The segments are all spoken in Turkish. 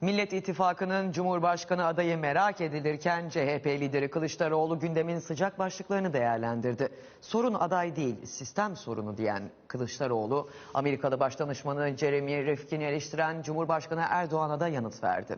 Millet İttifakı'nın Cumhurbaşkanı adayı merak edilirken CHP lideri Kılıçdaroğlu gündemin sıcak başlıklarını değerlendirdi. Sorun aday değil, sistem sorunu diyen Kılıçdaroğlu, Amerikalı Başdanışmanı Jeremy Rifkin'i eleştiren Cumhurbaşkanı Erdoğan'a da yanıt verdi.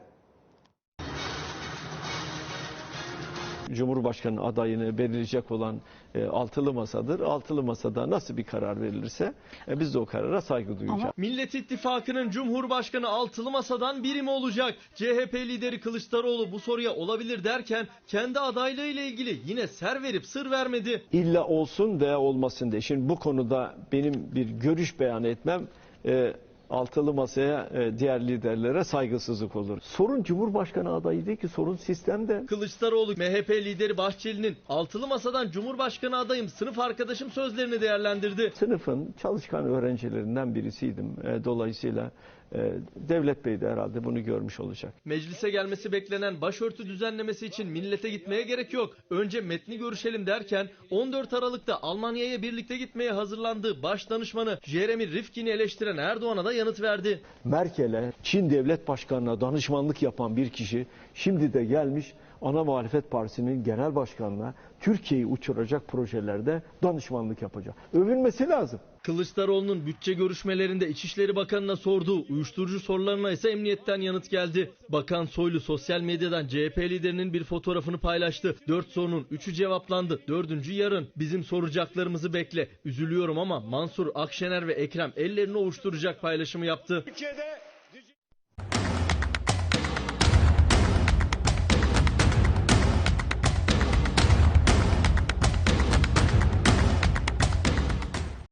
Cumhurbaşkanı adayını belirleyecek olan e, altılı masadır. Altılı masada nasıl bir karar verilirse e, biz de o karara saygı duyacağız. Millet İttifakı'nın Cumhurbaşkanı altılı masadan biri mi olacak? CHP lideri Kılıçdaroğlu bu soruya olabilir derken kendi adaylığı ile ilgili yine ser verip sır vermedi. İlla olsun veya olmasın diye. Şimdi bu konuda benim bir görüş beyan etmem e, altılı masaya e, diğer liderlere saygısızlık olur. Sorun Cumhurbaşkanı adayı değil ki sorun sistemde. Kılıçdaroğlu MHP lideri Bahçeli'nin altılı masadan Cumhurbaşkanı adayım sınıf arkadaşım sözlerini değerlendirdi. Sınıfın çalışkan öğrencilerinden birisiydim. E, dolayısıyla e, Devlet Bey de herhalde bunu görmüş olacak. Meclise gelmesi beklenen başörtü düzenlemesi için millete gitmeye gerek yok. Önce metni görüşelim derken 14 Aralık'ta Almanya'ya birlikte gitmeye hazırlandığı baş danışmanı Jeremy Rifkin'i eleştiren Erdoğan'a da yanıt verdi. Merkel'e, Çin Devlet Başkanı'na danışmanlık yapan bir kişi şimdi de gelmiş ana muhalefet partisinin genel başkanına Türkiye'yi uçuracak projelerde danışmanlık yapacak. Övülmesi lazım. Kılıçdaroğlu'nun bütçe görüşmelerinde İçişleri Bakanı'na sorduğu uyuşturucu sorularına ise emniyetten yanıt geldi. Bakan Soylu sosyal medyadan CHP liderinin bir fotoğrafını paylaştı. Dört sorunun üçü cevaplandı. Dördüncü yarın. Bizim soracaklarımızı bekle. Üzülüyorum ama Mansur, Akşener ve Ekrem ellerini ovuşturacak paylaşımı yaptı. Türkiye'de